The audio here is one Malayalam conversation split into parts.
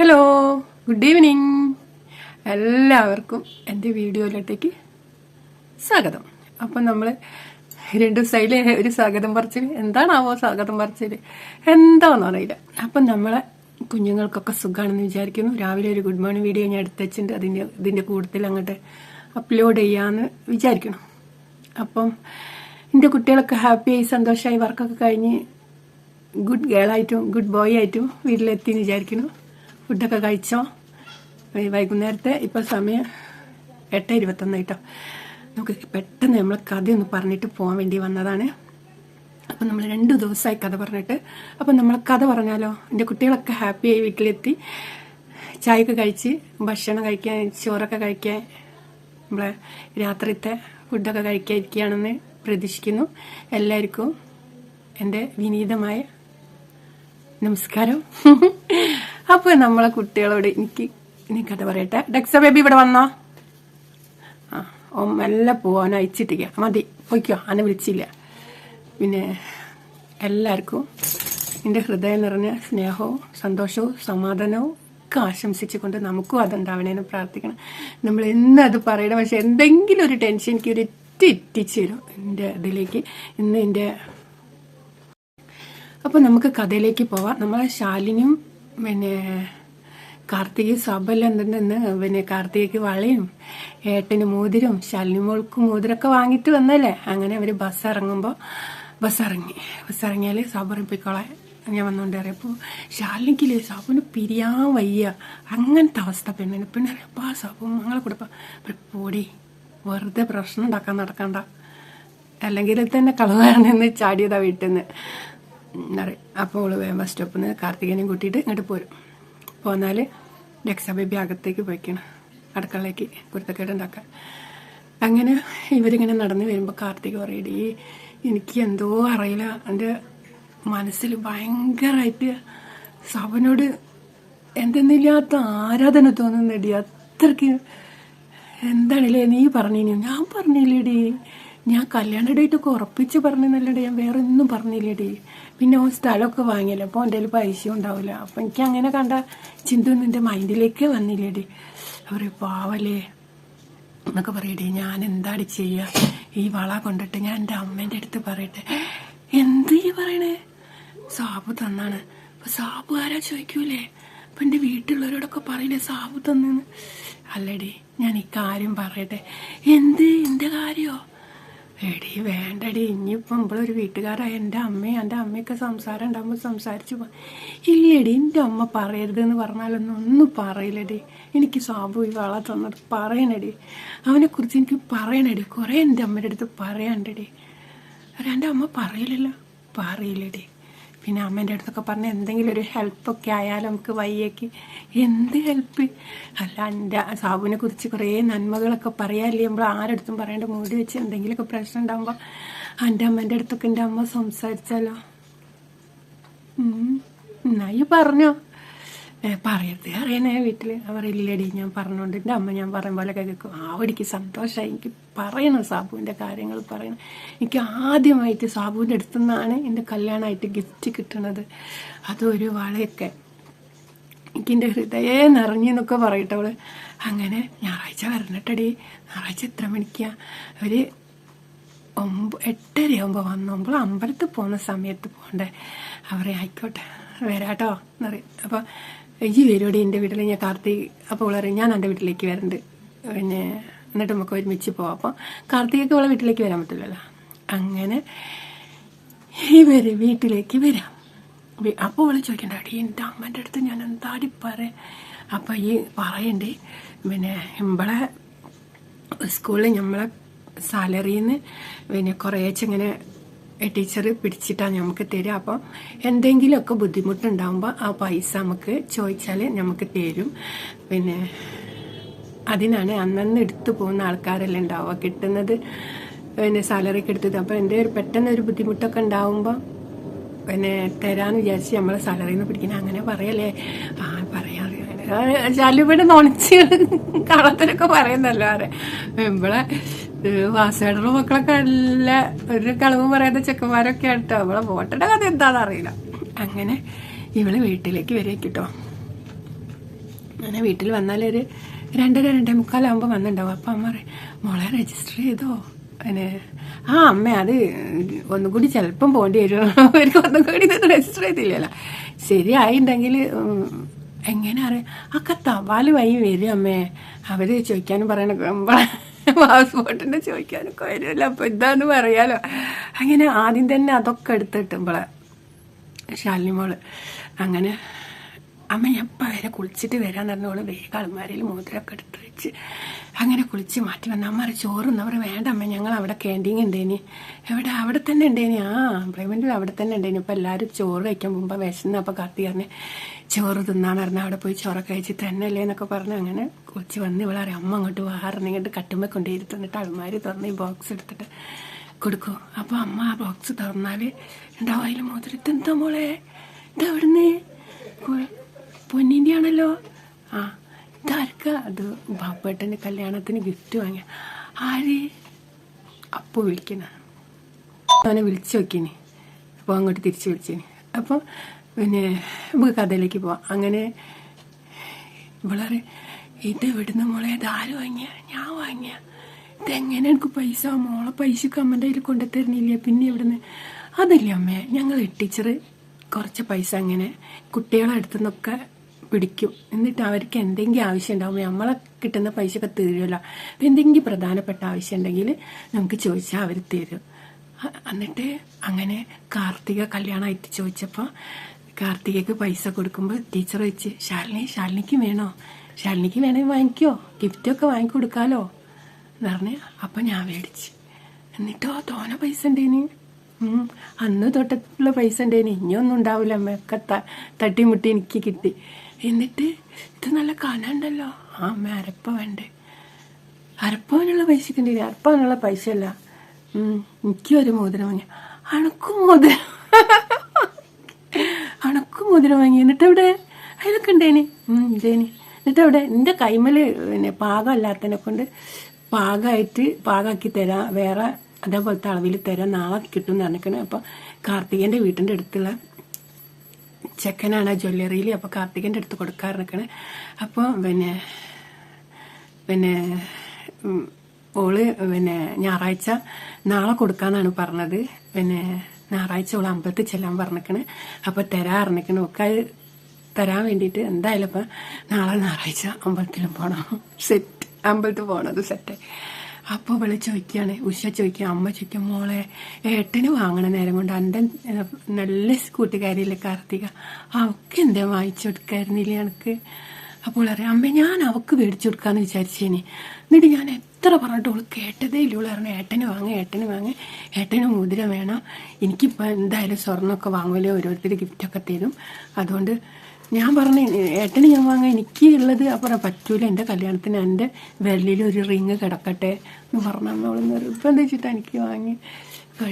ഹലോ ഗുഡ് ഈവനിങ് എല്ലാവർക്കും എന്റെ വീഡിയോയിലോട്ടേക്ക് സ്വാഗതം. അപ്പം നമ്മൾ രണ്ട് സൈഡിൽ ഒരു സ്വാഗതം പറച്ചിൽ എന്താണാവോ സ്വാഗതം പറച്ചിൽ എന്താണെന്ന് അറിയില്ല. അപ്പം നമ്മളെ കുഞ്ഞുങ്ങൾക്കൊക്കെ സുഖമാണെന്ന് വിചാരിക്കുന്നു. രാവിലെ ഒരു ഗുഡ് മോർണിംഗ് വീഡിയോ ഞാൻ എടുത്തുവെച്ചിട്ടുണ്ട് അതിന്റെ ഇതിന്റെ കൂടുതൽ അങ്ങോട്ട് അപ്ലോഡ് ചെയ്യാമെന്ന് വിചാരിക്കണം അപ്പം എന്റെ കുട്ടികളൊക്കെ ഹാപ്പിയായി സന്തോഷമായി വർക്കൊക്കെ കഴിഞ്ഞ് ഗുഡ് ഗേൾ ആയിട്ടും ഗുഡ് ബോയ് ആയിട്ടും വീട്ടിലെത്തി എന്ന് വിചാരിക്കുന്നു. ഫുഡൊക്കെ കഴിച്ചോ? വൈകുന്നേരത്തെ ഇപ്പോൾ സമയം എട്ട് ഇരുപത്തൊന്ന് കേട്ടോ നമുക്ക് പെട്ടെന്ന് നമ്മൾ കഥയൊന്ന് പറഞ്ഞിട്ട് പോകാൻ വേണ്ടി വന്നതാണ്. അപ്പം നമ്മൾ രണ്ട് ദിവസമായി കഥ പറഞ്ഞിട്ട്. അപ്പം നമ്മൾ കഥ പറഞ്ഞാലോ? എന്റെ കുട്ടികളൊക്കെ ഹാപ്പിയായി വീട്ടിലെത്തി. ചായയൊക്കെ കഴിച്ച് ഭക്ഷണം കഴിക്കാൻ ചോറൊക്കെ കഴിക്കാൻ നമ്മളെ രാത്രിത്തെ ഫുഡൊക്കെ കഴിക്കാൻ ഇരിക്കുകയാണെന്ന് പ്രതീക്ഷിക്കുന്നു. എല്ലാവർക്കും എന്റെ വിനീതമായ നമസ്കാരം. അപ്പോൾ നമ്മളെ കുട്ടികളോട് എനിക്ക് ഇനി കഥ പറയട്ടെ. ഡെക്സ ബേബി ഇവിടെ വന്നോ? ആ ഓ മെല്ലെ പോവാൻ അയച്ചിട്ടില്ല. മതി പൊയ്ക്കോ. അന്നെ വിളിച്ചില്ല. പിന്നെ എല്ലാവർക്കും എന്റെ ഹൃദയം നിറഞ്ഞ സ്നേഹവും സന്തോഷവും സമാധാനവും ഒക്കെ ആശംസിച്ചുകൊണ്ട് നമുക്കും അതുണ്ടാവണേന്ന് പ്രാർത്ഥിക്കണം. നമ്മൾ എന്നും അത് പറയണം. പക്ഷെ എന്തെങ്കിലും ഒരു ടെൻഷൻ എനിക്ക് ഒരു ഇറ്റ് തരും എന്റെ ഇതിലേക്ക്. ഇന്ന് എന്റെ അപ്പൊ നമുക്ക് കഥയിലേക്ക് പോവാം. നമ്മളെ ശാലിനിയും പിന്നെ കാർത്തിക് സബല എന്തുണ്ടെന്ന് പിന്നെ കാർത്തികയ്ക്ക് വളയും ഏട്ടന് മോതിരവും ശാലിനി മോൾക്ക് മോതിരമൊക്കെ വാങ്ങിയിട്ട് വന്നല്ലേ? അങ്ങനെ അവർ ബസ് ഇറങ്ങുമ്പോൾ ബസ് ഇറങ്ങി. ബസ് ഇറങ്ങിയാൽ സബറിപ്പിക്കോളെ ഞാൻ വന്നുകൊണ്ട് അറിയപ്പോൾ ശാലിനിക്കില്ലേ സാബുന് പിരിയാൻ വയ്യ. അങ്ങനത്തെ അവസ്ഥ. പെണ്ണിന് പിന്നെ അറിയപ്പാ സാബു ഞങ്ങളെ കൂടെ പോടി. വെറുതെ പ്രശ്നം ഉണ്ടാക്കാൻ നടക്കണ്ട. അല്ലെങ്കിൽ തന്നെ കളവാണെന്ന് ചാടിയതാ വീട്ടിൽ നിന്ന് എന്നറിയാം അപ്പോൾ അവൾ വേഗം ബസ് സ്റ്റോപ്പിൽ നിന്ന് കാർത്തികനെയും കൂട്ടിയിട്ട് ഇങ്ങോട്ട് പോരും. പോന്നാൽ രക്ഷ ബേബി അകത്തേക്ക് പോയിക്കണം. അടുക്കളയിലേക്ക് കുരുത്തക്കേട് ഉണ്ടാക്കാൻ. അങ്ങനെ ഇവരിങ്ങനെ നടന്ന് വരുമ്പോൾ കാർത്തിക പറയടി എനിക്ക് എന്തോ അറിയില്ല. എന്റെ മനസ്സിൽ ഭയങ്കരമായിട്ട് സവനോട് എന്തെന്നില്ലാത്ത ആരാധന തോന്നുന്നടി. അത്രയ്ക്ക് എന്താണല്ലേ നീ പറഞ്ഞിനി? ഞാൻ പറഞ്ഞില്ലേടി. ഞാൻ കല്യാണ ഡേറ്റ് ഒക്കെ ഉറപ്പിച്ച് പറഞ്ഞെന്നല്ലടി. ഞാൻ വേറെ ഒന്നും പറഞ്ഞില്ലേടി. പിന്നെ ഓൻ സ്ഥലമൊക്കെ വാങ്ങിയല്ലോ അപ്പോൾ എന്റെ കയ്യിൽ പൈസ ഉണ്ടാവില്ല. അപ്പം എനിക്ക് അങ്ങനെ കണ്ട ചിന്ത എന്റെ മൈൻഡിലേക്ക് വന്നില്ലേടി. അവർ പാവല്ലേ. എന്നൊക്കെ പറയട്ടെ ഞാൻ എന്താടി ചെയ്യുക ഈ വള കൊണ്ടിട്ട് ഞാൻ എന്റെ അമ്മേന്റെ അടുത്ത് പറയട്ടെ. എന്ത് ഈ പറയണേ? സാബു തന്നാണ്. അപ്പം സാബു ആരാ ചോദിക്കൂലേ? അപ്പം എന്റെ വീട്ടിലുള്ളവരോടൊക്കെ പറയില്ലേ സാബു തന്നെന്ന്? അല്ലടി ഞാൻ ഈ കാര്യം പറയട്ടെ. എന്ത്? എന്റെ കാര്യോ? എടി വേണ്ടടി. ഇനിയിപ്പോൾ നമ്മളൊരു വീട്ടുകാരായ എന്റെ അമ്മയും എന്റെ അമ്മയൊക്കെ സംസാരം ഉണ്ടാകുമ്പോൾ സംസാരിച്ചു ഇല്ലടി എന്റെ അമ്മ പറയരുതെന്ന് പറഞ്ഞാലൊന്നും ഒന്നും പറയില്ലടി. എനിക്ക് സാബു ഈ വള തന്നത് പറയണടി. അവനെക്കുറിച്ച് എനിക്ക് പറയണടി. കുറേ എന്റെ അമ്മയുടെ അടുത്ത് പറയാണ്ടടി എന്റെ അമ്മ പറയില്ലല്ലോ പറയില്ലടി. പിന്നെ അമ്മേന്റെ അടുത്തൊക്കെ പറഞ്ഞ എന്തെങ്കിലും ഒരു ഹെൽപ്പൊക്കെ ആയാലും നമുക്ക് വയ്യേക്ക് എന്ത് ഹെൽപ്പ്? അല്ല എന്റെ സാബുവിനെ കുറിച്ച് കുറേ നന്മകളൊക്കെ പറയാല്ലേ? നമ്മൾ ആരടുത്തും പറയേണ്ട മൂടി വെച്ച് എന്തെങ്കിലുമൊക്കെ പ്രശ്നം ഉണ്ടാകുമ്പോൾ എന്റെ അമ്മേന്റെ അടുത്തൊക്കെ എന്റെ അമ്മ സംസാരിച്ചാലോ? ഉം. എന്നാ ഈ പറഞ്ഞോ. പറയരുത്. അറിയണേ വീട്ടിൽ അവർ ഇല്ലടി ഞാൻ പറഞ്ഞോണ്ട് എന്റെ അമ്മ ഞാൻ പറയും പോലെ കേൾക്കും ആ ഒടിക്ക് സന്തോഷമായി എനിക്ക് പറയണം സാബുവിന്റെ കാര്യങ്ങൾ പറയണം. എനിക്ക് ആദ്യമായിട്ട് സാബുവിന്റെ അടുത്തു നിന്നാണ് എന്റെ കല്യാണമായിട്ട് ഗിഫ്റ്റ് കിട്ടുന്നത് അതൊരു വളയൊക്കെ. എനിക്കെന്റെ ഹൃദയം നിറഞ്ഞെന്നൊക്കെ പറയട്ടെ അവൾ. അങ്ങനെ ഞായറാഴ്ച വരണട്ടടി ഞായറാഴ്ച എത്ര മണിക്കാ? ഒരു ഒമ്പ എട്ടരയാകുമ്പോൾ വന്നോമ്പോൾ അമ്പലത്തിൽ പോകുന്ന സമയത്ത് പോകണ്ടേ അവരെ ആയിക്കോട്ടെ വരാട്ടോ എന്നറിയാം അപ്പോൾ ഈ വരുവാടി എന്റെ വീട്ടിൽ ഞാൻ കാർത്തി അപ്പോൾ പറയും ഞാൻ എന്റെ വീട്ടിലേക്ക് വരണ്ട്. പിന്നെ എന്നിട്ട് നമുക്ക് ഒരുമിച്ച് പോവാം. അപ്പോൾ കാർത്തികയ്ക്ക് അവളെ വീട്ടിലേക്ക് വരാൻ പറ്റില്ലല്ലോ. അങ്ങനെ ഇവർ വീട്ടിലേക്ക് വരാം. അപ്പോൾ അവളെ ചോദിക്കണ്ട അടി എന്റെ അമ്മന്റെ അടുത്ത് ഞാൻ എന്താടി പറയാം അപ്പോൾ ഈ പറയണ്ടേ പിന്നെ നമ്മളെ സ്കൂളിൽ നമ്മളെ സാലറിയിൽ നിന്ന് പിന്നെ കുറേശ്ശെ ഇങ്ങനെ ടീച്ചർ പിടിച്ചിട്ടാണ് നമുക്ക് തരിക അപ്പം എന്തെങ്കിലുമൊക്കെ ബുദ്ധിമുട്ടുണ്ടാകുമ്പോൾ ആ പൈസ നമുക്ക് ചോദിച്ചാൽ നമുക്ക് തരും. പിന്നെ അതിനാണ് അന്നന്ന് എടുത്തു പോകുന്ന ആൾക്കാരെല്ലാം ഉണ്ടാവുക. കിട്ടുന്നത് പിന്നെ സാലറിക്ക് എടുത്തത് അപ്പം എന്റെ ഒരു പെട്ടെന്ന് ഒരു ബുദ്ധിമുട്ടൊക്കെ ഉണ്ടാവുമ്പോൾ പിന്നെ തരാന്ന് വിചാരിച്ച് നമ്മളെ സാലറിയിൽ നിന്ന് പിടിക്കണം. അങ്ങനെ പറയല്ലേ? ആ പറയാറ് ചാലുവിടെ നൊണച്ച് കളത്തിലൊക്കെ പറയുന്നല്ലോ ആരെ. നമ്മളെ വാസേടറും മക്കളൊക്കെ നല്ല ഒരു കളവ് പറയാത്ത ചെക്കന്മാരൊക്കെ ആട്ടോ അവളെ വോട്ടയുടെ കഥ എന്താണെന്ന് അറിയില്ല അങ്ങനെ ഇവൾ വീട്ടിലേക്ക് വരേക്കിട്ടോ അങ്ങനെ വീട്ടിൽ വന്നാലൊരു രണ്ടര രണ്ടേ മുക്കാലാകുമ്പോൾ വന്നിട്ടുണ്ടാവും. അപ്പം അമ്മ പറയും മോളെ രജിസ്റ്റർ ചെയ്തോ? പിന്നെ ആ അമ്മ അത് ഒന്നും കൂടി ചിലപ്പം പോകേണ്ടി വരും. അവർക്ക് ഒന്നും കൂടി രജിസ്റ്റർ ചെയ്തില്ലല്ലോ. ശരിയായിട്ടുണ്ടെങ്കിൽ എങ്ങനെ അറിയാം? അക്ക തവാൽ വൈ വരും അമ്മേ. അവർ ചോദിക്കാനും പറയണ പാസ്പോർട്ടിന്റെ ചോദിക്കാനൊക്കെ വരുമല്ലോ അപ്പൊ ഇതാന്ന് പറയാലോ. അങ്ങനെ ആദ്യം തന്നെ അതൊക്കെ എടുത്തിട്ടുമ്പോളെ ശാലിനിമോൾ. ശാലിനി മോൾ അങ്ങനെ അമ്മ ഞാൻ വരെ കുളിച്ചിട്ട് വരാൻ പറഞ്ഞോൾ വേഗം അളമാരയിൽ മോതിരമൊക്കെ വെച്ച് അങ്ങനെ കുളിച്ച് മാറ്റി വന്ന അമ്മ ചോറൊന്നും? അവർ വേണ്ട അമ്മ ഞങ്ങൾ അവിടെ ക്യാന്റീൻ ഉണ്ടേനി. എവിടെ? അവിടെ തന്നെ ഉണ്ടേനി? ആ എംപ്ലോയ്മെന്റിൽ അവിടെ തന്നെ ഉണ്ടേനി. ഇപ്പം എല്ലാവരും ചോറ് കഴിക്കാൻ പോകുമ്പോൾ വിശന്ന് അപ്പോൾ കത്തി പറഞ്ഞ് ചോറ് തിന്നാൻ പറഞ്ഞാൽ അവിടെ പോയി ചോറൊക്കെ കഴിച്ച് തന്നെയല്ലേ എന്നൊക്കെ പറഞ്ഞ് അങ്ങനെ കുളിച്ച് വന്ന് ഇവിടെ അറിയാം അമ്മ അങ്ങോട്ട് വാറിനിങ്ങോട്ട് കട്ടുമ്പോൾ കൊണ്ടുപോയിരുന്നിട്ട് അലമാരി തുറന്ന് ഈ ബോക്സ് എടുത്തിട്ട് കൊടുക്കും. അപ്പോൾ അമ്മ ആ ബോക്സ് തുറന്നാൽ ഉണ്ടാവും അതിൽ മോതിരത്ത് എന്താ മോളെ? ഇതെവിടുന്ന്? പൊന്നിന്റെ ആണല്ലോ ആ ഇതാർക്ക? അത് ബാപ്പേട്ടന്റെ കല്യാണത്തിന് ഗിഫ്റ്റ് വാങ്ങിയ. ആര്? അപ്പോൾ വിളിക്കണ. അവനെ വിളിച്ചു നോക്കിനി. അപ്പോൾ അങ്ങോട്ട് തിരിച്ചു വിളിച്ചിനി. അപ്പോൾ പിന്നെ നമുക്ക് കഥയിലേക്ക് പോവാം. അങ്ങനെ വളരെ ഇത് ഇവിടുന്ന് മോളെ? ഇതാര് വാങ്ങിയ? ഞാൻ വാങ്ങിയ. ഇതെങ്ങനെ എനിക്ക് പൈസ? മോളെ പൈസ അമ്മന്റെ കയ്യിൽ കൊണ്ടുത്തരുന്നില്ല? പിന്നെ ഇവിടുന്ന് അതല്ലേ അമ്മേ ഞങ്ങൾ ടീച്ചർ കുറച്ച് പൈസ അങ്ങനെ കുട്ടികളെ അടുത്തു നിന്നൊക്കെ പിടിക്കും. എന്നിട്ട് അവർക്ക് എന്തെങ്കിലും ആവശ്യം ഉണ്ടാവും നമ്മളെ കിട്ടുന്ന പൈസ ഒക്കെ തീരുമല്ല. അപ്പം എന്തെങ്കിലും പ്രധാനപ്പെട്ട ആവശ്യം ഉണ്ടെങ്കിൽ നമുക്ക് ചോദിച്ചാൽ അവർ തരും. എന്നിട്ട് അങ്ങനെ കാർത്തിക കല്യാണമായിട്ട് ചോദിച്ചപ്പോൾ കാർത്തികയ്ക്ക് പൈസ കൊടുക്കുമ്പോൾ ടീച്ചർ വെച്ച് ശാലിനി ശാലിനിക്ക് വേണോ? ശാലിനിക്ക് വേണമെങ്കിൽ വാങ്ങിക്കോ? ഗിഫ്റ്റൊക്കെ വാങ്ങിക്കൊടുക്കാലോ എന്ന് പറഞ്ഞ് അപ്പം ഞാൻ മേടിച്ച്. എന്നിട്ടോ തോന പൈസ ഉണ്ടേനി. അന്ന് തൊട്ടുള്ള പൈസ ഉണ്ടേനി. ഇനിയൊന്നും ഉണ്ടാവില്ല. അമ്മയൊക്കെ തട്ടിമുട്ടി എനിക്ക് കിട്ടി. എന്നിട്ട് ഇത് നല്ല കനണ്ടല്ലോ ആ അമ്മ അരപ്പ വേണ്ടേ. അരപ്പവനുള്ള പൈസക്ക് ഉണ്ടേനി അരപ്പവനുള്ള പൈസ അല്ല. എനിക്കും ഒരു മോതിരം വാങ്ങി അണക്കും മോതിരം. അണക്കും മോതിരം വാങ്ങി. എന്നിട്ട് എവിടെ അതിലൊക്കെ ഉണ്ടേനി ഇതേനി എന്നിട്ട് എവിടെ എന്റെ കൈമൽ പിന്നെ പാകം അല്ലാത്തതിനെ കൊണ്ട് പാകമായിട്ട് പാകമാക്കി തരാം. വേറെ അതേപോലത്തെ അളവിൽ തരാം. നാളെ കിട്ടും എന്ന് പറഞ്ഞിരിക്കണേ. അപ്പോൾ കാർത്തികേന്റെ വീട്ടിന്റെ അടുത്തുള്ള ചെക്കനാണ് ജ്വല്ലറിയിൽ അപ്പോൾ കാർത്തികന്റെ അടുത്ത് കൊടുക്കാറിരിക്കണേ അപ്പോൾ പിന്നെ പിന്നെ ഓൾ പിന്നെ ഞായറാഴ്ച നാളെ കൊടുക്കാന്നാണ് പറഞ്ഞത്. പിന്നെ ഞായറാഴ്ച ഓൾ അമ്പലത്തിൽ ചെല്ലാൻ പറഞ്ഞിക്കണ് അപ്പോൾ തരാ പറഞ്ഞിക്കണ് ഒക്കെ തരാൻ വേണ്ടിട്ട് എന്തായാലും ഇപ്പം നാളെ ഞായറാഴ്ച അമ്പലത്തിലും പോണം. സെറ്റ് അമ്പലത്തിൽ പോകണത് സെറ്റ് അപ്പോൾ വിളി ചോദിക്കുകയാണ് ഉഷ ചോദിക്കുക അമ്മ ചോദിക്കും മോളെ ഏട്ടന് വാങ്ങണ നേരം കൊണ്ട് എന്റെ നല്ല കൂട്ടുകാരിയില്ലേ കാർത്തിക? അവക്ക് എന്താ വാങ്ങിച്ചു കൊടുക്കായിരുന്നില്ല എനിക്ക് അപ്പോൾ അറിയാം അമ്മ ഞാൻ അവക്ക് മേടിച്ചു കൊടുക്കാന്ന് വിചാരിച്ചേനെ. എന്നിട്ട് ഞാൻ എത്ര പറഞ്ഞിട്ട് ഓൾ കേട്ടതേ ഇല്ല. ഇവൾ പറഞ്ഞു ഏട്ടന് വാങ്ങി ഏട്ടന് വാങ്ങി ഏട്ടന് മുതിര വേണം. എനിക്കിപ്പോൾ എന്തായാലും സ്വർണമൊക്കെ വാങ്ങുമല്ലോ ഓരോരുത്തർ ഗിഫ്റ്റൊക്കെ തരും. അതുകൊണ്ട് ഞാൻ പറഞ്ഞു ഏട്ടന് ഞാൻ വാങ്ങാൻ എനിക്ക് ഉള്ളത് അപ്പുറം പറ്റൂല. എന്റെ കല്യാണത്തിന് എന്റെ വെള്ളിയിൽ ഒരു റിങ് കിടക്കട്ടെ എന്ന് പറഞ്ഞ. അവൾ നിർബന്ധിച്ചിട്ട് എനിക്ക് വാങ്ങി?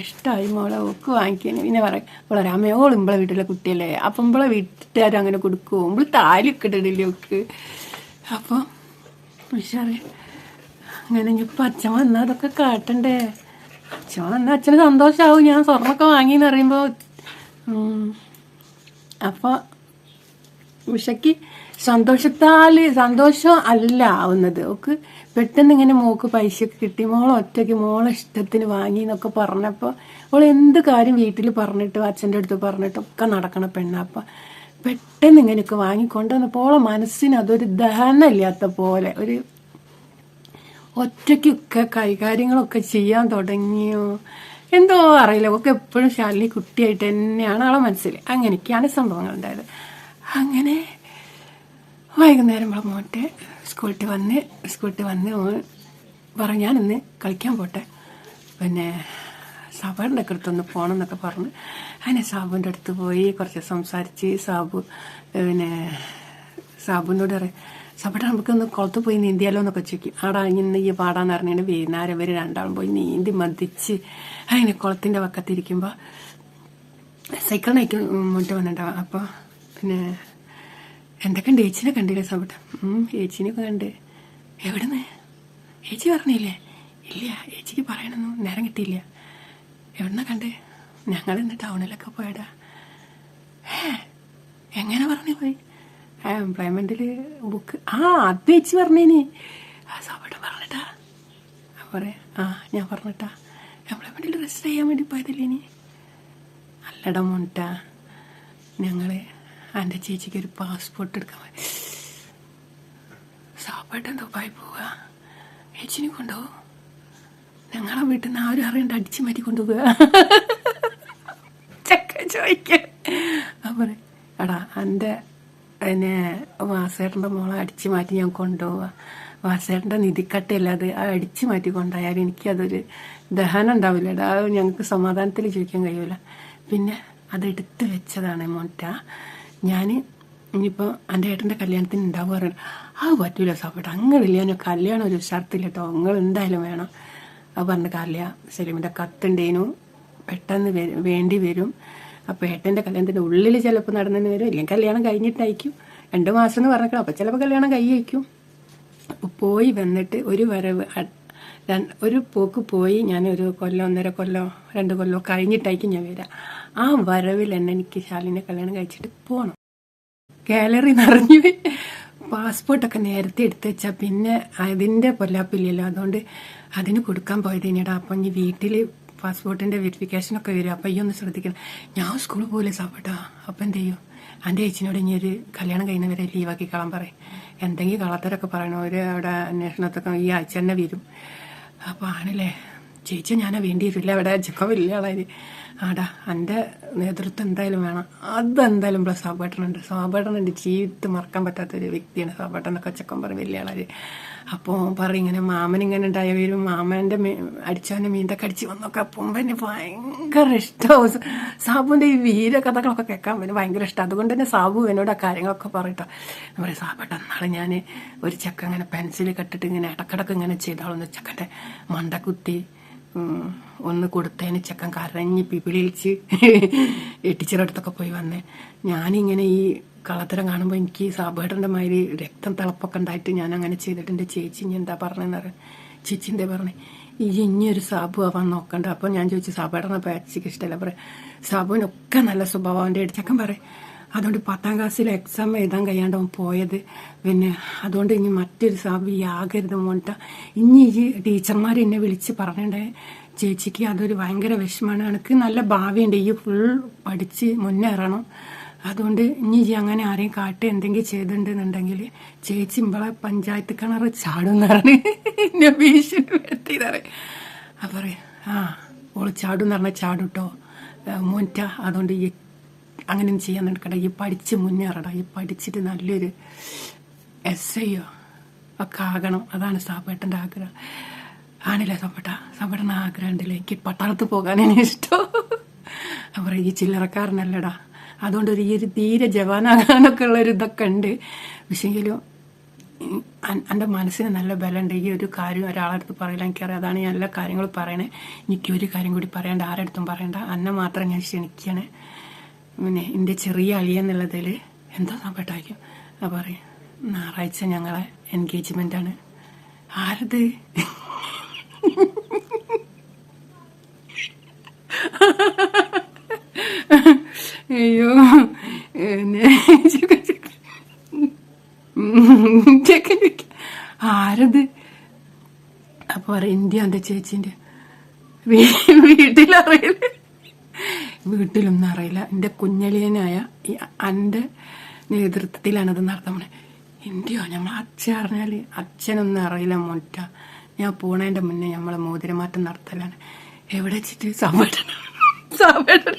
ഇഷ്ടമായി മോളെ ഒക്ക് വാങ്ങിക്കാൻ പിന്നെ പറയും വളരെ അമ്മയോൾ ഇമ്പളെ വീട്ടിലെ കുട്ടിയല്ലേ. അപ്പം ഇമ്പളെ വീട്ടുകാർ അങ്ങനെ കൊടുക്കും ഇമ്പൾ താലിയൊക്കെ ഇട്ടിടില്ലേ ഓക്ക്? അപ്പോൾ അങ്ങനെ ഇപ്പം അച്ഛൻ വന്നാൽ അതൊക്കെ കാട്ടണ്ടേ. അച്ഛൻ വന്നാൽ അച്ഛന് സന്തോഷമാവും ഞാൻ സ്വർണമൊക്കെ വാങ്ങിയെന്ന് പറയുമ്പോൾ അപ്പോൾ ഉഷയ്ക്ക് സന്തോഷത്താൽ സന്തോഷം അല്ല ആവുന്നത് ഓക്ക് പെട്ടെന്ന് ഇങ്ങനെ മോക്ക് പൈസയൊക്കെ കിട്ടി. മോൾ ഒറ്റയ്ക്ക് മോളെ ഇഷ്ടത്തിന് വാങ്ങി എന്നൊക്കെ പറഞ്ഞപ്പോൾ അവൾ എന്ത് കാര്യം വീട്ടിൽ പറഞ്ഞിട്ട് അച്ഛന്റെ അടുത്ത് പറഞ്ഞിട്ട് ഒക്കെ നടക്കണ പെണ്ണ. അപ്പം പെട്ടെന്ന് ഇങ്ങനെയൊക്കെ വാങ്ങിക്കൊണ്ടുവന്നപ്പോൾ ഓളെ മനസ്സിന് അതൊരു ദഹനമില്ലാത്ത പോലെ. ഒരു ഒറ്റയ്ക്കൊക്കെ കൈകാര്യങ്ങളൊക്കെ ചെയ്യാൻ തുടങ്ങിയോ? എന്തോ അറിയില്ല. ഒക്കെ എപ്പോഴും ശാലിനി കുട്ടിയായിട്ട് തന്നെയാണ് ആളെ മനസ്സിൽ അങ്ങനെയൊക്കെയാണ് സംഭവങ്ങൾ ഉണ്ടായത്. അങ്ങനെ വൈകുന്നേരം ഇവിടെ മോട്ടെ വന്ന് സ്കൂളിട്ട് വന്ന് പറഞ്ഞു ഞാനിന്ന് കളിക്കാൻ പോട്ടെ. പിന്നെ സാബുവിന്റെ അടുത്തൊന്ന് പോകണം എന്നൊക്കെ പറഞ്ഞ്. അങ്ങനെ സാബുവിന്റെ അടുത്ത് പോയി കുറച്ച് സംസാരിച്ച് സാബു പിന്നെ സാബുവിനോട് പറയും നമുക്ക് ഒന്ന് കുളത്ത് പോയി നീന്തിയാലോ എന്നൊക്കെ ചോദിക്കും. ആടാ ഇന്ന് ഈ പാടാന്ന് പറഞ്ഞിട്ട് വൈകുന്നേരം ഇവർ രണ്ടാളും പോയി നീന്തി മതിച്ച് അങ്ങനെ കുളത്തിന്റെ വക്കത്തിരിക്കുമ്പോൾ നയിക്കും മുന്നോട്ട് വന്നിട്ടുണ്ടാവും. അപ്പോൾ പിന്നെ എന്തൊക്കെയുണ്ട് ഏച്ചിനെ കണ്ടില്ലേ സാബുട്ട ഏച്ചിനെയൊക്കെ കണ്ട്. എവിടുന്ന്? ഏച്ചി പറഞ്ഞില്ലേ? ഇല്ല ഏച്ചിക്ക് പറയണമെന്നും നേരം കിട്ടിയില്ല. എവിടുന്ന കണ്ട്? ഞങ്ങൾ ഇന്ന് ടൗണിലൊക്കെ പോയടാ എങ്ങനെ പറഞ്ഞു പോയി? എംപ്ലോയ്മെന്റിൽ ബുക്ക് ആ അത് ചേച്ചി പറഞ്ഞേനി. ആ സാബേട്ടൻ പറഞ്ഞിട്ടാ. പറയാം. ആ ഞാൻ പറഞ്ഞിട്ടാ. എംപ്ലോയ്മെന്റിൽ രജിസ്റ്റർ ചെയ്യാൻ വേണ്ടി പോയതില്ലേ ഇനി അല്ലട മോണിട്ട ഞങ്ങൾ എന്റെ ചേച്ചിക്ക് ഒരു പാസ്പോർട്ട് എടുക്കാൻ സാപ്പാട്ട് എന്തോ ദുബായി പോവുക. ചേച്ചിനെ കൊണ്ടുപോകും ഞങ്ങളെ വീട്ടിൽ നിന്ന് ആരും അറിയണ്ട അടിച്ചു മാറ്റി കൊണ്ടുപോവുക. ചക്ക ചോദിക്ക അപ്പം എടാ എന്റെ പിന്നെ വാസേട്ടന്റെ മോളെ അടിച്ചു മാറ്റി ഞാൻ കൊണ്ടുപോവുക. വാസേട്ടന്റെ നിധിക്കട്ടയല്ല അത് അടിച്ചു മാറ്റി കൊണ്ടുപോയാൽ എനിക്കതൊരു ദഹനം ഉണ്ടാവില്ല അത് ഞങ്ങൾക്ക് സമാധാനത്തിൽ ചോദിക്കാൻ കഴിയൂല. പിന്നെ അത് എടുത്തു വെച്ചതാണ് മോട്ട ഞാൻ ഇനിയിപ്പോൾ എന്റെ ഏട്ടന്റെ കല്യാണത്തിന് ഉണ്ടാവുക പറയണം അത് പറ്റൂല സാപ്പേട്ട അങ്ങനെയില്ല ഞാൻ കല്യാണം ഒരു ഷർത്തില്ല കേട്ടോ നിങ്ങൾ എന്തായാലും വേണം. അത് പറഞ്ഞ കല്യ സെലിമിന്റെ കത്തുണ്ടേനു പെട്ടെന്ന് വേണ്ടി വരും. അപ്പോൾ ഏട്ടന്റെ കല്യാണത്തിന്റെ ഉള്ളിൽ ചിലപ്പോൾ നടന്നതിന് വരും. ഇല്ലെങ്കിൽ കല്യാണം കഴിഞ്ഞിട്ടായിരിക്കും. രണ്ട് മാസം എന്ന് പറഞ്ഞേക്കണം അപ്പോൾ ചിലപ്പോൾ കല്യാണം കഴിയായിരിക്കും. പോയി വന്നിട്ട് ഒരു വരവ് ഒരു പോക്ക് പോയി ഞാൻ ഒരു കൊല്ലം ഒന്നര കൊല്ലം രണ്ട് കൊല്ലം കഴിഞ്ഞിട്ടായിരിക്കും ഞാൻ വരാം. ആ വരവിൽ തന്നെ എനിക്ക് ശാലിനെ കല്യാണം കഴിച്ചിട്ട് പോകണം ഗാലറി നിറഞ്ഞു പാസ്പോർട്ടൊക്കെ നേരത്തെ എടുത്ത് വെച്ചാൽ പിന്നെ അതിന്റെ പൊല്ലാപ്പില്ലല്ലോ. അതുകൊണ്ട് അതിന് കൊടുക്കാൻ പോയത് പോയതിനടാ. അപ്പം ഇനി വീട്ടിൽ പാസ്പോർട്ടിന്റെ വെരിഫിക്കേഷനൊക്കെ വരും. അപ്പം ഈ ശ്രദ്ധിക്കണം. ഞാൻ സ്കൂളിൽ പോലെ സാപ്പിട്ടാ. അപ്പം എന്ത് ചെയ്യും? എന്റെ ചേച്ചിനോട് ഇനി ഒരു കല്യാണം കഴിയുന്നവരെ ലീവാക്കി കളാൻ പറയും. എന്തെങ്കിലും കളത്തരൊക്കെ പറയണം. ഒരു അവിടെ അന്വേഷണത്തൊക്കെ ഈ ആഴ്ച തന്നെ വരും. അപ്പം ആണല്ലേ ചേച്ചി ഞാൻ വേണ്ടിയിട്ടില്ല അവിടെ ചിപ്പം വലിയ ആളായി ആടാ എന്റെ നേതൃത്വം എന്തായാലും വേണം. അതെന്തായാലും ഇവിടെ സാബേട്ടനുണ്ട് സാബേട്ടനുണ്ട് ജീവിതം മറക്കാൻ പറ്റാത്തൊരു വ്യക്തിയാണ് സാബേട്ടനൊക്കെ ചെക്കൻ പറഞ്ഞ വലിയ ആളാര് അപ്പോൾ പറയും ഇങ്ങനെ മാമൻ ഇങ്ങനെ ഉണ്ടായ വരും മാമന്റെ അടിച്ചവന്റെ മീനൊക്കെ അടിച്ച് വന്നൊക്കെ അപ്പം പിന്നെ ഭയങ്കര ഇഷ്ടമാവും സാബുവിന്റെ ഈ വീര കഥകളൊക്കെ കേൾക്കാൻ പിന്നെ ഭയങ്കര ഇഷ്ടം. അതുകൊണ്ട് തന്നെ സാബു എന്നോട് ആ കാര്യങ്ങളൊക്കെ പറയട്ടോ. ഞാൻ പറയും സാബേട്ട എന്നാളെ ഞാൻ ഒരു ചക്ക ഇങ്ങനെ പെൻസിൽ കെട്ടിട്ട് ഇങ്ങനെ ഇടക്കിടക്ക് ഇങ്ങനെ ചെയ്താളൊന്ന് ചക്കന്റെ മണ്ട കുത്തി ഒന്ന് കൊടുത്തതിന് ചെക്കൻ കരഞ്ഞ് പിപിളിച്ച് ടീച്ചറുടെ അടുത്തൊക്കെ പോയി വന്നേ. ഞാനിങ്ങനെ ഈ കളത്തരം കാണുമ്പോൾ എനിക്ക് സാബേട്ടന്റെ മാതിരി രക്തം തിളപ്പൊക്കെ ഉണ്ടായിട്ട് ഞാൻ അങ്ങനെ ചെയ്തിട്ട് എന്റെ ചേച്ചി ഇനി എന്താ പറഞ്ഞതെന്ന് പറയാം ചേച്ചി എന്താ പറഞ്ഞേ? ഈ ഇനിയൊരു സാബു ആവാൻ നോക്കണ്ട. അപ്പോൾ ഞാൻ ചോദിച്ചു സാബേട്ടനെ പേച്ചിക്ക് ഇഷ്ടമല്ല പറയാം സാബുവിനൊക്കെ നല്ല സ്വഭാവം അവന്റെ ചെക്കൻ പറയും അതുകൊണ്ട് പത്താം ക്ലാസ്സിൽ എക്സാം എഴുതാൻ കഴിയാണ്ട് പോയത്. പിന്നെ അതുകൊണ്ട് ഇനി മറ്റൊരു സാബി ആകരുത് മോണ്ട ഇനി ഈ ടീച്ചർമാർ എന്നെ വിളിച്ച് പറഞ്ഞിട്ടേ ചേച്ചിക്ക് അതൊരു ഭയങ്കര വിഷമമാണ് എനിക്ക് നല്ല ഭാവിയുണ്ട്. ഈ ഫുൾ പഠിച്ച് മുന്നേറണം. അതുകൊണ്ട് ഇനി ഈ അങ്ങനെ ആരെയും കാട്ടി എന്തെങ്കിലും ചെയ്തിട്ടുണ്ടെന്നുണ്ടെങ്കിൽ ചേച്ചി ഇമ്പളെ പഞ്ചായത്ത് കിണർ ചാടും പറഞ്ഞ് എന്നെ ഭീഷണി വരുത്തിയതറി അപ്പം ആ ഓൾ ചാടും പറഞ്ഞാൽ ചാടുട്ടോ. മോന്റ അതുകൊണ്ട് അങ്ങനെ ചെയ്യാൻ നിൽക്കണ്ട. ഈ പഠിച്ച് മുന്നേറടാ ഈ പഠിച്ചിട്ട് നല്ലൊരു എസ് ഐയോ ഒക്കെ ആകണം. അതാണ് സാപ്പേട്ടന്റെ ആഗ്രഹം. ആണല്ലേ സാപ്പേട്ട സാപ്പേട്ടന്റെ ആഗ്രഹം ഉണ്ടല്ലേ? എനിക്ക് പട്ടാളത്ത് പോകാനാണ് ഇഷ്ടം. അപ്പോൾ ഈ ചില്ലറക്കാരനല്ലടാ. അതുകൊണ്ട് ഒരു ഈ ഒരു തീരെ ജവാനാകാനൊക്കെ ഉള്ളൊരു ഇതൊക്കെ ഉണ്ട്. പക്ഷെങ്കിലും എന്റെ മനസ്സിന് നല്ല ബലമുണ്ട്. ഈ ഒരു കാര്യം ഒരാളടുത്ത് പറയില്ല. എനിക്കറിയാം. അതാണ് ഞാൻ എല്ലാ കാര്യങ്ങളും പറയണേ. എനിക്ക് ഒരു കാര്യം കൂടി പറയണ്ട. ആരടുത്തും പറയണ്ട. അന്നെ മാത്രം ഞാൻ ക്ഷണിക്കണേ. പിന്നെ എന്റെ ചെറിയ അളിയെന്നുള്ളതിൽ എന്താ സംഭവമായിരിക്കും ആ പറയും ഞായറാഴ്ച ഞങ്ങളെ എൻഗേജ്മെന്റ് ആണ്. ആരത്? ha ha ചെക്ക ചെക്ക ആരത്? അപ്പൊ ഇന്ത്യ എന്റെ ചേച്ചിന്റെ വീട്ടിലറിയില്ല. വീട്ടിലൊന്നും അറിയില്ല. എന്റെ കുഞ്ഞലിയനായ എന്റെ നേതൃത്വത്തിലാണ് ഇത് നടത്തണേ ഇന്ത്യയോ നമ്മൾ അച്ഛൻ അറിഞ്ഞാൽ അച്ഛനൊന്നും അറിയില്ല മുറ്റ ഞാൻ പോണതിന്റെ മുന്നേ നമ്മളെ മോതിരമാറ്റം നടത്തലാണ്. എവിടെ വെച്ചിട്ട്? സാബേട്ടൻ സാബേട്ടൻ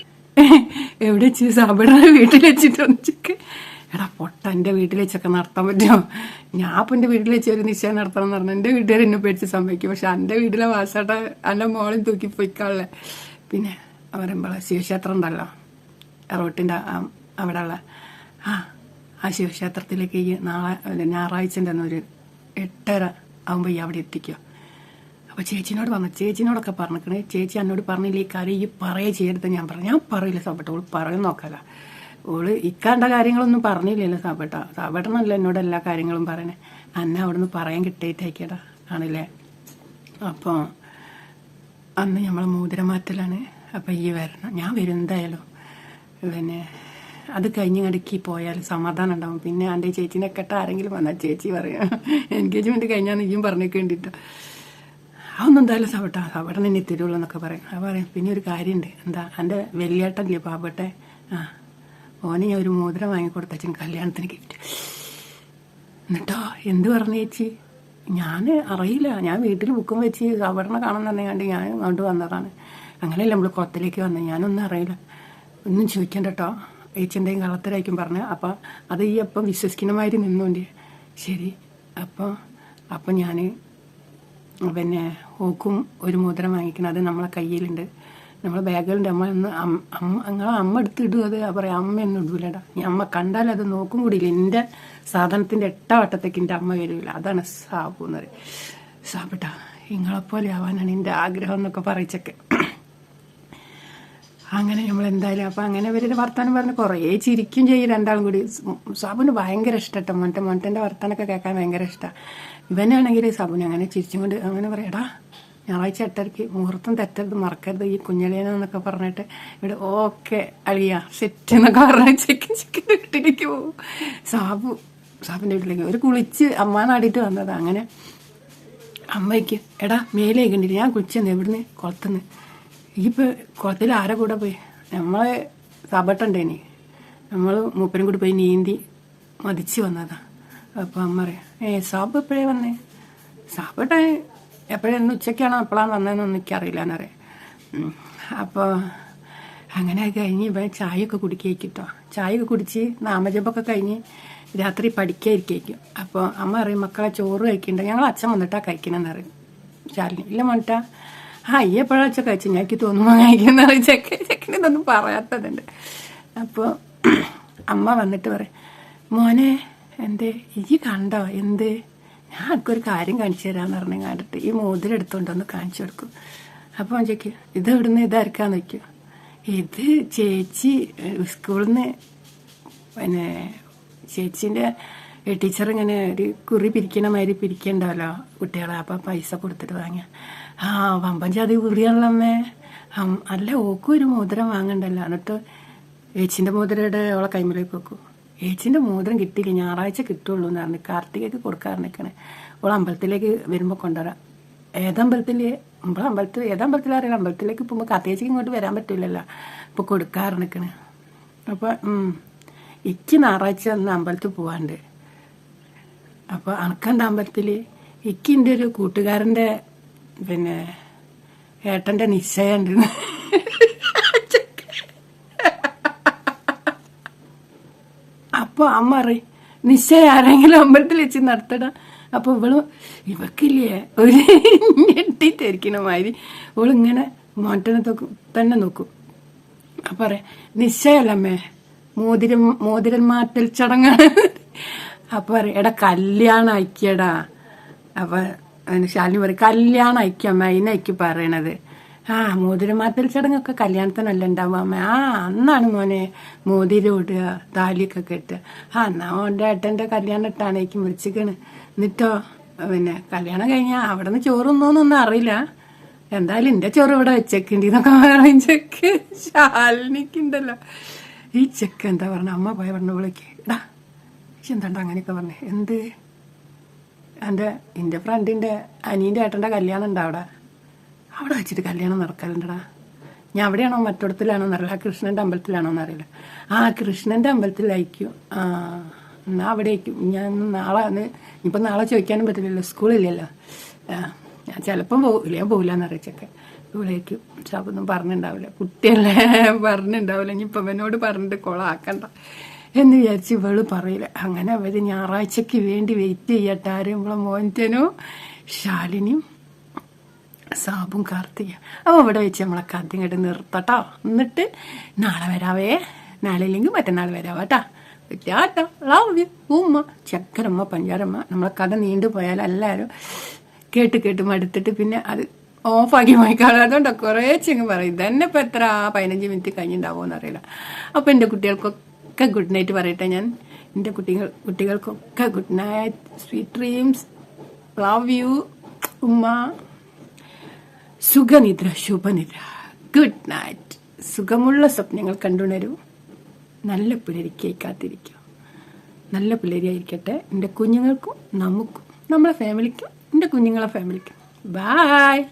എവിടെ വെച്ച് അവിടെ വീട്ടിൽ വെച്ചിട്ട് ഒന്നിച്ചൊക്കെ എടാ പൊട്ട എന്റെ വീട്ടിൽ വെച്ചൊക്കെ നടത്താൻ പറ്റുമോ? ഞാൻ അപ്പം എന്റെ വീട്ടിൽ വെച്ച് ഒരു നിശ്ചയം നടത്തണം എന്ന് പറഞ്ഞു എന്റെ വീട്ടുകാർ എന്നെ പേടിച്ച് സംഭവിക്കും പക്ഷെ എന്റെ വീട്ടിലെ വാസാട്ട എന്റെ മോളിൽ തൂക്കി പൊയ്ക്കാളെ പിന്നെ പറയുമ്പോൾ ശിവക്ഷേത്രം ഉണ്ടല്ലോ. റോട്ടിന്റെ ഉള്ള ആ ആ ശിവക്ഷേത്രത്തിലേക്ക് നാളെ ഞായറാഴ്ച ഞായറാഴ്ചന്റെ അന്ന് ഒരു എട്ടര ആകുമ്പോൾ ഈ അവിടെ എത്തിക്കുക അപ്പോൾ ചേച്ചിനോട് പറഞ്ഞു ചേച്ചിനോടൊക്കെ പറഞ്ഞിക്കണേ. ചേച്ചി എന്നോട് പറഞ്ഞില്ല ഈ കാര്യം ഈ പറയേ ചെയ്യരുത് ഞാൻ പറഞ്ഞു. ഞാൻ പറയില്ല സാബട്ട ഓൾ പറയും നോക്കല. ഓൾ ഇക്കാണ്ട കാര്യങ്ങളൊന്നും പറഞ്ഞില്ലല്ലോ സാബട്ട. സാബട്ടനല്ല എന്നോട് എല്ലാ കാര്യങ്ങളും പറയണേ. അന്നെ അവിടുന്ന് പറയാൻ കിട്ടിയിട്ടേക്കടാ ആണല്ലേ? അപ്പോൾ അന്ന് നമ്മൾ മോതിരമാറ്റലാണ്. അപ്പം ഈ വരണം. ഞാൻ വരും എന്തായാലും. പിന്നെ അത് കഴിഞ്ഞ് ഇടയ്ക്ക് പോയാൽ സമാധാനം ഉണ്ടാവും. പിന്നെ എന്റെ ചേച്ചിനെ കെട്ട ആരെങ്കിലും വന്നാൽ ചേച്ചി പറയാം. എൻഗേജ്മെന്റ് കഴിഞ്ഞാൽ നീയും പറഞ്ഞേക്ക് അതൊന്നും എന്തായാലും സവട്ട സവട്ടൻ ഇനി തരുള്ളൂ എന്നൊക്കെ പറയും. അത് പറയും പിന്നെ ഒരു കാര്യമുണ്ട് എന്താ എന്റെ വലിയേട്ടല്ലേ പാവട്ടെ ആ. ഓന് ഞാൻ ഒരു മോതിരം വാങ്ങിക്കൊടുത്തച്ഛൻ കല്യാണത്തിന് ഗിഫ്റ്റ് എന്നിട്ടോ എന്ത് പറഞ്ഞു ചേച്ചി? ഞാൻ അറിയില്ല. ഞാൻ വീട്ടിൽ ബുക്കും വെച്ച് സവടനെ കാണുന്നുണ്ടെങ്കിൽ കണ്ട് ഞാൻ അങ്ങോട്ട് വന്നതാണ്. അങ്ങനെയല്ല നമ്മൾ കുളത്തിലേക്ക് വന്നത് ഞാനൊന്നും അറിയില്ല. ഒന്നും ചോദിക്കണ്ട കേട്ടോ ഏച്ചിന്റെയും കള്ളത്തരായിരിക്കും പറഞ്ഞു. അപ്പം അത് ഈ അപ്പം വിശ്വസിക്കുന്ന മാതിരി ശരി. അപ്പോൾ അപ്പം ഞാൻ പിന്നെ ഓക്കും ഒരു മോതിരം വാങ്ങിക്കണം അത് നമ്മളെ കയ്യിലുണ്ട്. നമ്മളെ ബാഗിലുണ്ട് അമ്മ ഒന്ന് അമ്മ നിങ്ങളെ അമ്മ എടുത്തിടും അത്. പറയാം അമ്മ ഒന്നും ഇടൂലടാ. അമ്മ കണ്ടാൽ അത് നോക്കും കൂടിയില്ല എന്റെ സാധനത്തിന്റെ എട്ട വട്ടത്തേക്ക് എന്റെ അമ്മ വരില്ല അതാണ് സാബു എന്ന് പറയും. സാബട്ടാ നിങ്ങളെപ്പോലെ ആവാനാണ് എന്റെ ആഗ്രഹം എന്നൊക്കെ പറയിച്ചൊക്കെ. അങ്ങനെ നമ്മൾ എന്തായാലും അപ്പം അങ്ങനെ ഇവരുടെ വർത്തമാനം പറഞ്ഞ് കുറേ ചിരിക്കും ചെയ്യും രണ്ടാളും കൂടി. സാബുന് ഭയങ്കര ഇഷ്ടം മോന്റെ മോന്റെ വർത്തമാനമൊക്കെ കേൾക്കാൻ ഭയങ്കര ഇഷ്ടമാണ്. ഇവനാണെങ്കിൽ സാബുന് അങ്ങനെ ചിരിച്ചും കൊണ്ട് അങ്ങനെ പറയടാ ഞായറാഴ്ച എട്ടരയ്ക്ക് മുഹൂർത്തം തെറ്റരുത് മറക്കരുത് ഈ കുഞ്ഞലേനെന്നൊക്കെ പറഞ്ഞിട്ട് ഇവിടെ ഓക്കെ അളിയ സെറ്റ് എന്നൊക്കെ പറഞ്ഞാൽ ചിക്കൻ ചിക്കൻ വീട്ടിലേക്ക് പോകും സാബു സാബിന്റെ വീട്ടിലേക്ക് ഒരു കുളിച്ച് അമ്മ നാടിയിട്ട് വന്നത്. അങ്ങനെ അമ്മയ്ക്ക് എടാ മേലെ കണ്ടിട്ട് ഞാൻ കുളിച്ചെന്ന് എവിടുന്ന് കുളത്തുനിന്ന് ഇപ്പൊ കുളത്തിൽ ആരെ കൂടെ പോയി? നമ്മളെ സബട്ടുണ്ടേനി നമ്മൾ മൂപ്പരും കൂടി പോയി നീന്തി മതിച്ച് വന്നതാ. അപ്പോൾ അമ്മ പറയാം ഏ സാബ് എപ്പോഴേ വന്നേ? സാബട്ട എപ്പോഴെന്ന് ഉച്ചയ്ക്കാണോ എപ്പോഴാണ് വന്നതെന്നൊന്നും എനിക്കറിയില്ല എന്നറിയാം അപ്പോൾ അങ്ങനെ കഴിഞ്ഞ് ഇപ്പം ചായയൊക്കെ കുടിക്കേക്കിട്ടോ. ചായയൊക്കെ കുടിച്ച് നാമജപമൊക്കെ കഴിഞ്ഞ് രാത്രി പഠിക്കാതിരിക്കും അപ്പോൾ അമ്മ പറയും മക്കളെ ചോറ് കഴിക്കണ്ട. ഞങ്ങൾ അച്ഛൻ വന്നിട്ടാ കഴിക്കണമെന്ന് പറയും. ചാലിന് ഇല്ല മോട്ട ആ ഈ എപ്പോഴാച്ച കഴിച്ചു? ഞാൻ എനിക്ക് തോന്നുമ്പോൾ കഴിക്കുന്ന ചെക്ക ചെക്കന് ഇതൊന്നും പറയാത്തതുണ്ട്. അപ്പോൾ അമ്മ വന്നിട്ട് പറയും മോനെ എന്തേ? ഈ കണ്ടോ? എന്ത്? ഞാൻ എനിക്കൊരു കാര്യം കാണിച്ചു തരാമെന്ന് പറഞ്ഞു കണ്ടിട്ട് ഈ മോതിരം എടുത്തുകൊണ്ടൊന്ന് കാണിച്ചു കൊടുക്കും. അപ്പോൾ അവൻ ചോദിക്കും ഇത് എവിടുന്ന്? ഇതായിരിക്കാന്ന് വയ്ക്കും ഇത് ചേച്ചി സ്കൂളിൽ നിന്ന് പിന്നെ ചേച്ചീന്റെ ടീച്ചർ ഇങ്ങനെ ഒരു കുറി പിരിക്കണ മാതിരി പിരിക്കണ്ടാവല്ലോ കുട്ടികളെ അപ്പം പൈസ കൊടുത്തിട്ട് വാങ്ങിയ. ആ വമ്പൻ അത് കുറിയാണല്ലോ അമ്മേ. അം, അല്ല ഓക്കും ഒരു മോതിരം വാങ്ങണ്ടല്ലോ. എന്നിട്ട് ഏച്ചിന്റെ മോതിരയുടെ അവളെ കൈമിലേക്ക് ഏച്ചിന്റെ മോതിരം കിട്ടിയില്ല? ഞായറാഴ്ച കിട്ടുള്ളൂ എന്ന് പറഞ്ഞു കാർത്തികയ്ക്ക് കൊടുക്കാറിനിക്കണേ അവൾ അമ്പലത്തിലേക്ക് വരുമ്പോൾ കൊണ്ടുവരാം. ഏതമ്പലത്തിൽ നമ്മളെ അമ്പലത്തിൽ ഏതമ്പലത്തിൽ അറിയാം. അമ്പലത്തിലേക്ക് പോകുമ്പോൾ കാർത്തികേച്ചിക്ക് ഇങ്ങോട്ട് വരാൻ പറ്റില്ലല്ലോ ഇപ്പോൾ കൊടുക്കാറിനിക്കണേ അപ്പോൾ ഇക്ക് ഞായറാഴ്ച അന്ന് അമ്പലത്തിൽ പോവാണ്ട് അപ്പോൾ അണക്കണ്ട അമ്പലത്തിൽ എന്റെ ഒരു കൂട്ടുകാരന്റെ പിന്നെ ഏട്ടന്റെ നിശ്ചയമുണ്ട് അപ്പോൾ അമ്മ പറയും നിശ്ചയം ആരെങ്കിലും അമ്പലത്തിൽ വെച്ച് നടത്തടാ. അപ്പോൾ ഇവൾ ഇവക്കില്ലേ? ഒരു ഞെട്ടിത്തിരിക്കണ മാതിരി. ഇവളിങ്ങനെ മോട്ടനെ തന്നെ നോക്കും. അപ്പൊ പറയാം മോതിരം മോതിരം മാറ്റൽ ചടങ്ങാണ്. അപ്പൊ പറയും എടാ കല്യാണം അയക്കടാ അപ്പൊ ശാലിനി പറയും കല്യാണം അയക്കമ്മ അതിനയക്ക് പറയണത്. ആ മോതിരമാറ്റൽ ചടങ്ങൊക്കെ കല്യാണത്തിനല്ല ഉണ്ടാവുക. അമ്മ ആ അന്നാണ് മോനെ മോതിരം ഇടുക താലിയൊക്കെ കെട്ടുക. ആ എന്നാ ഓന്റെ ഏട്ടന്റെ കല്യാണം ഇട്ടാണേക്ക് വിളിച്ചിക്കണ്. എന്നിട്ടോ പിന്നെ കല്യാണം കഴിഞ്ഞാൽ അവിടെ നിന്ന് ചോറുന്നോന്നൊന്നും അറിയില്ല. എന്തായാലും എന്റെ ചോറ് ഇവിടെ വെച്ചേക്കുണ്ട് എന്നൊക്കെ പറയും. ചെക്ക് ശാലിനിക്കുണ്ടല്ലോ. ഈ ചെക്ക് എന്താ പറഞ്ഞ? അമ്മ പോയ പറഞ്ഞ വിളിക്ക് ഇടാ എന്താണ്ട അങ്ങനെയൊക്കെ പറഞ്ഞേ? എന്ത്? എന്റെ എന്റെ ഫ്രണ്ടിന്റെ അനീന്റെ ഏട്ടന്റെ കല്യാണം ഉണ്ട് അവിടെ അവിടെ വെച്ചിട്ട് കല്യാണം നടക്കാറുണ്ടടാ. ഞാൻ അവിടെയാണോ മറ്റോടത്തിലാണോ എന്നറിയില്ല ആ കൃഷ്ണന്റെ അമ്പലത്തിലാണോ എന്നറിയില്ല ആ കൃഷ്ണന്റെ അമ്പലത്തിലായിരിക്കും. ആ എന്നാ അവിടെ ആയിരിക്കും ഞാൻ നാളെ ഇപ്പൊ ഇപ്പം നാളെ ചോദിക്കാനും പറ്റില്ലല്ലോ. സ്കൂളില്ലല്ലോ ഞാൻ ചിലപ്പം പോകില്ല ഞാൻ പോകില്ല എന്നറിയിച്ചൊക്കെ ഇവിടേക്കും ശാപൊന്നും പറഞ്ഞിട്ടുണ്ടാവില്ല കുട്ടിയല്ലേ പറഞ്ഞിട്ടുണ്ടാവില്ല ഇനിയിപ്പം എന്നോട് പറഞ്ഞിട്ട് കൊളാക്കണ്ട. എന്ന് വിചാരിച്ച് ഇവൾ പറയില്ല. അങ്ങനെ അവർ ഞായറാഴ്ചക്ക് വേണ്ടി വെയിറ്റ് ചെയ്യട്ടെ. ആരും ഇവളെ മോഹന്റനും ശാലിനിയും സാബും കാർത്തിക അപ്പോൾ ഇവിടെ വെച്ച് നമ്മളെ കഥ ഇങ്ങോട്ട് നിർത്തട്ടോ. എന്നിട്ട് നാളെ വരാവേ. നാളെ ഇല്ലെങ്കിൽ മറ്റന്നാൾ വരാവാട്ടാ ഉമ്മ. ചക്കരമ്മ പഞ്ചാരമ്മ. നമ്മളെ കഥ നീണ്ടു പോയാൽ എല്ലാവരും കേട്ട് കേട്ട് മടുത്തിട്ട് പിന്നെ അത് ഓഫാക്കി വായിക്കാളും അതുകൊണ്ട് കുറേ ചെങ്ങ് പറയും. ഇതന്നെ ഇപ്പം എത്ര പതിനഞ്ച് മിനിറ്റ് കഴിഞ്ഞിട്ടുണ്ടാവുമോ എന്നറിയില്ല അപ്പോൾ എന്റെ കുട്ടികൾക്കൊക്കെ ഗുഡ് നൈറ്റ് പറയട്ടെ ഞാൻ. എന്റെ കുട്ടികൾ കുട്ടികൾക്കൊക്കെ good night sweet dreams love you ഉമ്മ. സുഖനിദ്ര ശുഭനിദ്ര. ഗുഡ് നൈറ്റ് സുഖമുള്ള സ്വപ്നങ്ങൾ കണ്ടുണരൂ. നല്ല പിള്ളേരിക്കായി കാത്തിരിക്കുക നല്ല പുലരിയായിരിക്കട്ടെ എന്റെ കുഞ്ഞുങ്ങൾക്കും നമുക്കും നമ്മളെ ഫാമിലിക്കും എന്റെ കുഞ്ഞുങ്ങളെ ഫാമിലിക്കും ബായ്